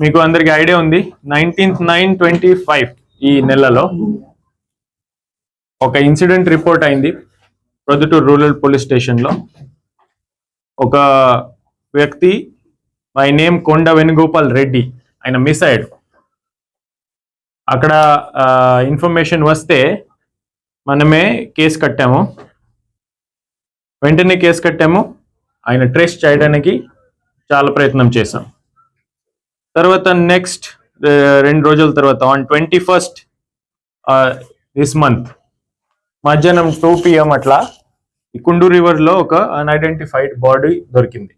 మీకు అందరికి ఐడియా ఉంది. Nineteenth nine twenty five. ఈ నెలలో ఒక ఇన్సిడెంట్ రిపోర్ట్ అయింది ప్రొద్దుటూరు రూరల్ పోలీస్ స్టేషన్లో. ఒక వ్యక్తి మై నేమ్ కొండ వేణుగోపాల్ రెడ్డి ఆయన మిస్ అయ్యాడు. అక్కడ ఇన్ఫర్మేషన్ వస్తే మనమే కేసు కట్టాము. వెంటనే కేసు కట్టాము. ఆయన ట్రేస్ చేయడానికి చాలా ప్రయత్నం చేశాం. తర్వాత నెక్స్ట్ రెండు రోజుల తర్వాత on twenty first this month మధ్యాహ్నం టూ పిఎం అట్లా ఈ కుండు రివర్లో ఒక అన్ఐడెంటిఫైడ్ బాడీ దొరికింది.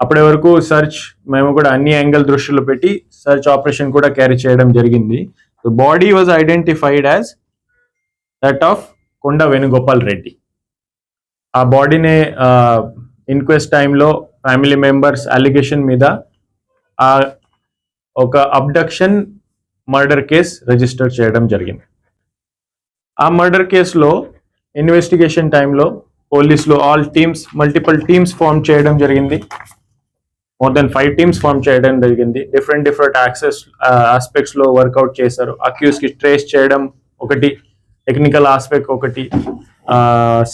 అప్పటి వరకు సర్చ్ మేము కూడా అన్ని యాంగిల్ దృష్టిలో పెట్టి సర్చ్ ఆపరేషన్ కూడా క్యారీ చేయడం జరిగింది. The body was identified as that of Konda Venugopal Reddy ఆ బాడీని ఇన్క్వెస్ట్ టైంలో ఫ్యామిలీ మెంబర్స్ అలిగేషన్ మీద ఆ ఒక అబ్డక్షన్ మర్డర్ కేస్ రిజిస్టర్ చేయడం జరిగింది. ఆ మర్డర్ కేసులో ఇన్వెస్టిగేషన్ టైంలో పోలీసులు all teams multiple teams form చేయడం జరిగింది. More than five teams form చేయడం జరిగింది. డిఫరెంట్ డిఫరెంట్ యాక్సెస్ ఆస్పెక్ట్స్లో వర్కౌట్ చేశారు. అక్యూస్కి ట్రేస్ చేయడం ఒకటి టెక్నికల్ ఆస్పెక్ట్ ఒకటి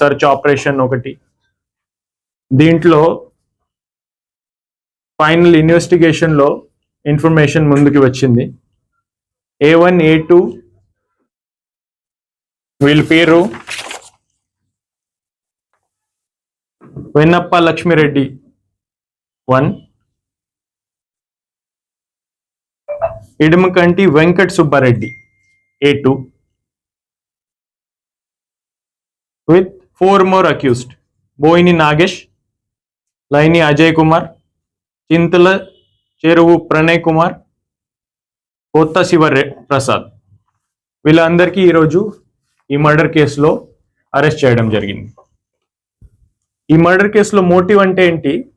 సర్చ్ ఆపరేషన్ ఒకటి. దీంట్లో ఫైనల్ ఇన్వెస్టిగేషన్లో ఇన్ఫర్మేషన్ ముందుకు వచ్చింది. ఏ వన్ ఏ టూ వీళ్ళ పేరు Vennappa Lakshmireddy. One Idumakanti Venkat Subbareddy. A two with four more accused Boini Nagesh Laini Ajay Kumar Chintala Cheruvu Pranay Kumar కొత్త శివ రె- ప్రసాద్. వీళ్ళందరికీ ఈరోజు ఈ మర్డర్ కేసులో అరెస్ట్ చేయడం జరిగింది. ఈ మర్డర్ కేసులో మోటివ్ అంటే ఏంటి?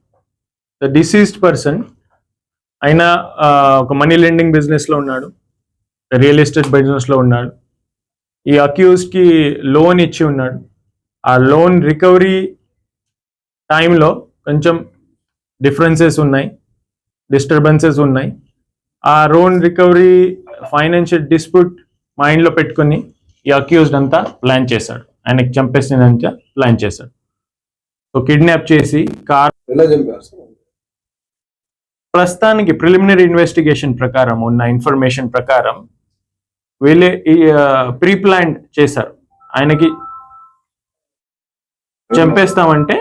ద డిసీజ్డ్ పర్సన్ ఆయన ఒక మనీ లెండింగ్ బిజినెస్లో ఉన్నాడు రియల్ ఎస్టేట్ బిజినెస్లో ఉన్నాడు. ఈ అక్యూజ్కి లోన్ ఇచ్చి ఉన్నాడు. ఆ లోన్ రికవరీ టైంలో కొంచెం డిఫరెన్సెస్ ఉన్నాయి. డిస్టర్బెన్సెస్ ఉన్నాయి. ఆ లోన్ రికవరీ ఫైనాన్షియల్ డిస్ప్యూట్ మైండ్లో పెట్టుకొని ఈ అక్యూజ్డ్ అంతా ప్లాన్ చేశాడు. ఆయనకి చంపేసినంత ప్లాన్ చేశాడు. సో కిడ్నాప్ చేసి కార్ ప్రస్తుతానికి ప్రిలిమినరీ ఇన్వెస్టిగేషన్ ప్రకారం ఉన్న ఇన్ఫర్మేషన్ ప్రకారం వీళ్ళే ప్రీ ప్లాన్ చేశారు. ఆయనకి చంపేస్తామంటే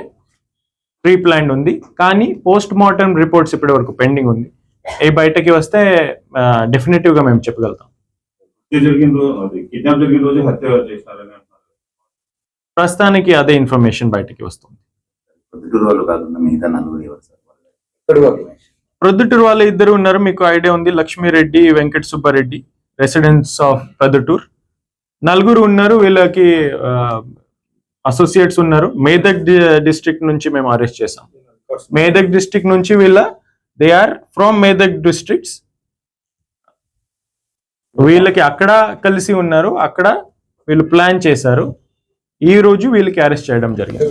ప్రీ ప్లాన్ ఉంది. కానీ పోస్ట్ మార్టం రిపోర్ట్స్ ఇప్పటి వరకు పెండింగ్ ఉంది. ఏ బయటకి వస్తే డెఫినెటివ్గా మేము చెప్పగలుగుతాం. ప్రస్తుతానికి అదే ఇన్ఫర్మేషన్ బయటకి వస్తుంది. ప్రొద్దుటూరు వాళ్ళు ఇద్దరు ఉన్నారు. మీకు ఐడియా ఉంది. Lakshmireddy Venkata Subbareddy residents of Proddatur. నలుగురు ఉన్నారు. వీళ్ళకి అసోసియేట్స్ ఉన్నారు. మేదక్ డిస్ట్రిక్ట్ నుంచి మేము అరెస్ట్ చేసాం మేదక్ డిస్ట్రిక్ట్ నుంచి వీళ్ళ they are from Medak districts వీళ్ళకి అక్కడ కలిసి ఉన్నారు. అక్కడ వీళ్ళు ప్లాన్ చేశారు. ఈ రోజు వీళ్ళకి అరెస్ట్ చేయడం జరిగింది.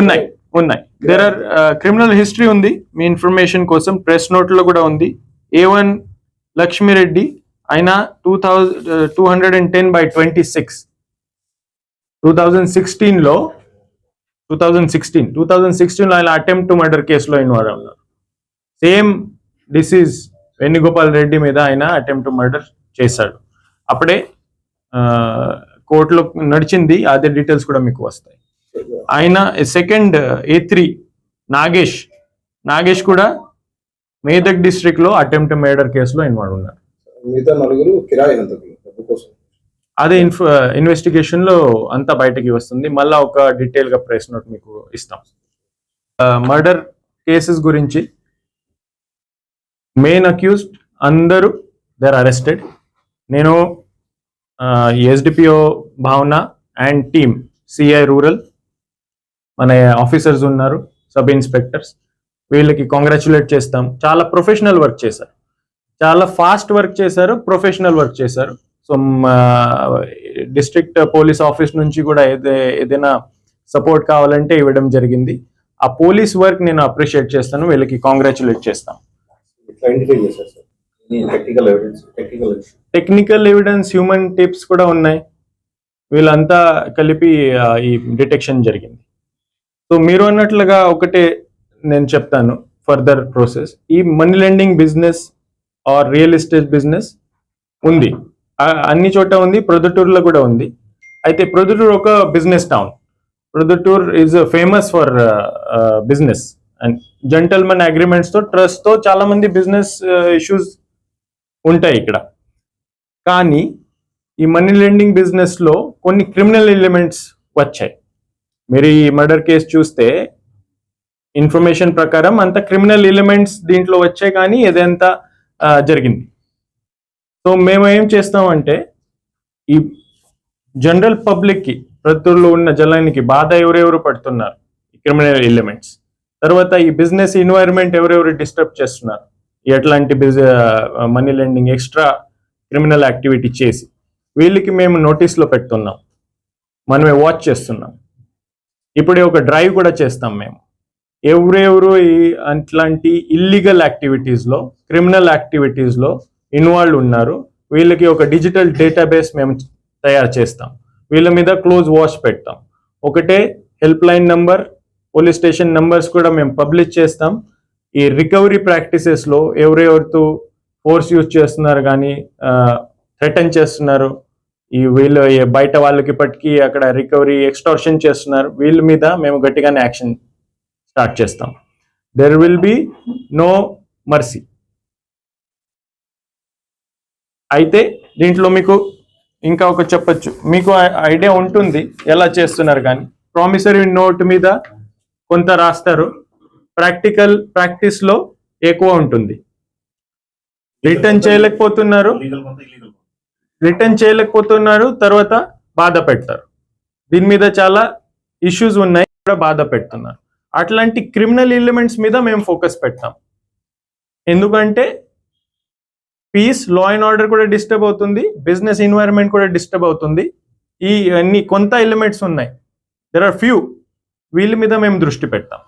ఉన్నాయి. ఉన్నాయి. దేర్ ఆర్ క్రిమినల్ హిస్టరీ ఉంది. మీ ఇన్ఫర్మేషన్ కోసం ప్రెస్ నోట్లో కూడా ఉంది. ఏ వన్ లక్ష్మిరెడ్డి ఆయన two thousand two hundred and ten by twenty six. Two thousand సిక్స్టీన్లో two thousand sixteen two thousand సిక్స్టీన్లో ఆయన అటెంప్ట్ టు మర్డర్ కేసులో ఇన్వాల్వ్ ఉన్నారు. సేమ్ డిసీజ్ వేణుగోపాల్ రెడ్డి మీద ఆయన అటెంప్ట్ టు మర్డర్ చేశాడు. అప్పుడే కోర్టులో నడిచింది అదే డీటెయిల్స్ కూడా మీకు వస్తాయి. ఆయన second A three Nagesh Nagesh కూడా మేదక్ డిస్ట్రిక్ట్లో అటెంప్ట్ మర్డర్ కేసులో ఇన్వాల్వ్ ఉన్నారు. మిగతా నలుగురు కిరాయి హంతకులు డబ్బు కోసం. అదే ఇన్ఫ ఇన్వెస్టిగేషన్లో అంతా బయటకి వస్తుంది. మళ్ళా ఒక డీటెయిల్గా ప్రెస్ నోట్ మీకు ఇస్తాం. మర్డర్ కేసెస్ గురించి. మెయిన్ అక్యూస్డ్ అందరూ దేర్ అరెస్టెడ్ నేను SDPO Bhavana and team CI rural. మన ఆఫీసర్స్ ఉన్నారు సబ్ ఇన్స్పెక్టర్స్. వీళ్ళకి కాంగ్రాచులేట్ చేస్తాం. చాలా ప్రొఫెషనల్ వర్క్ చేశారు. చాలా ఫాస్ట్ వర్క్ చేశారు ప్రొఫెషనల్ వర్క్ చేశారు. సో డిస్ట్రిక్ట్ పోలీస్ ఆఫీస్ నుంచి కూడా ఏదే ఏదైనా సపోర్ట్ కావాలంటే ఇవ్వడం జరిగింది. ఆ పోలీస్ వర్క్ నేను అప్రిషియేట్ చేస్తాను వీళ్ళకి కాంగ్రాచులేట్ చేస్తాం. టెక్నికల్ ఎవిడెన్స్ హ్యూమన్ టిప్స్ కూడా ఉన్నాయి. వీళ్ళంతా కలిపి ఈ డిటెక్షన్ జరిగింది. సో మీరు అన్నట్లుగా ఒకటే నేను చెప్తాను ఫర్దర్ ప్రాసెస్ ఈ money lending business or real estate business ఉంది. అన్ని చోట ఉంది ప్రొద్దుటూరులో కూడా ఉంది. అయితే ప్రొద్దుటూరు ఒక business town. Proddatur is famous for business. And gentlemen అగ్రిమెంట్స్తో ట్రస్ట్తో చాలా మంది బిజినెస్ ఇష్యూస్ ఉంటాయి ఇక్కడ. కానీ ఈ మనీ లెండింగ్ బిజినెస్లో కొన్ని క్రిమినల్ ఎలిమెంట్స్ వచ్చాయి. మీరు ఈ మర్డర్ కేసు చూస్తే ఇన్ఫర్మేషన్ ప్రకారం అంత క్రిమినల్ ఎలిమెంట్స్ దీంట్లో వచ్చాయి కానీ ఏదంతా జరిగింది. సో మేము ఏం చేస్తామంటే ఈ జనరల్ పబ్లిక్కి ప్రతుల్లో ఉన్న జనానికి బాధ ఎవరెవరు పడుతున్నారు? ఈ క్రిమినల్ ఎలిమెంట్స్. తర్వాత ఈ బిజినెస్ ఎన్వైరన్మెంట్ ఎవరెవరు డిస్టర్బ్ చేస్తున్నారు? ఎట్లాంటి money lending extra criminal activity చేసి వీళ్ళకి మేము నోటీస్లో పెడుతున్నాం. మనమే వాచ్ చేస్తున్నాం. ఇప్పుడే ఒక డ్రైవ్ కూడా చేస్తాం మేము. ఎవరెవరు ఈ అట్లాంటి ఇల్లీగల్ యాక్టివిటీస్లో క్రిమినల్ యాక్టివిటీస్లో ఇన్వాల్వ్ ఉన్నారు వీళ్ళకి ఒక డిజిటల్ డేటాబేస్ మేము తయారు చేస్తాం. వీళ్ళ మీద క్లోజ్ వాచ్ పెడతాం. ఒకటే help line number police station numbers కూడా మేము పబ్లిష్ చేస్తాం. ఈ రికవరీ ప్రాక్టీసెస్లో ఎవరెవరితో ఫోర్స్ యూజ్ చేస్తున్నారు కానీ థ్రెటన్ చేస్తున్నారు ఈ వీళ్ళు బయట వాళ్ళకి ఇప్పటికీ అక్కడ రికవరీ ఎక్స్టార్షన్ చేస్తున్నారు వీళ్ళ మీద మేము గట్టిగానే యాక్షన్ స్టార్ట్ చేస్తాం. There will be no mercy అయితే దీంట్లో మీకు ఇంకా ఒక చెప్పొచ్చు. మీకు ఐడియా ఉంటుంది ఎలా చేస్తున్నారు కానీ. ప్రామిసరీ నోట్ మీద కొంత రాస్తారు. ప్రాక్టికల్ ప్రాక్టీస్లో ఎక్కువ ఉంటుంది. రిటర్న్ చేయలేకపోతున్నారు. రిటర్న్ చేయలేకపోతున్నారు తర్వాత బాధ పెడతారు. దీని మీద చాలా ఇష్యూస్ ఉన్నాయి కూడా బాధ పెడుతున్నారు. అట్లాంటి క్రిమినల్ ఎలిమెంట్స్ మీద మేము ఫోకస్ పెడతాం. ఎందుకంటే పీస్ లా అండ్ ఆర్డర్ కూడా డిస్టర్బ్ అవుతుంది బిజినెస్ ఎన్వైరన్మెంట్ కూడా డిస్టర్బ్ అవుతుంది. ఈ అన్ని కొంత ఎలిమెంట్స్ ఉన్నాయి. దెర్ ఆర్ ఫ్యూ వీళ్ళ మీద మేము దృష్టి పెడతాం.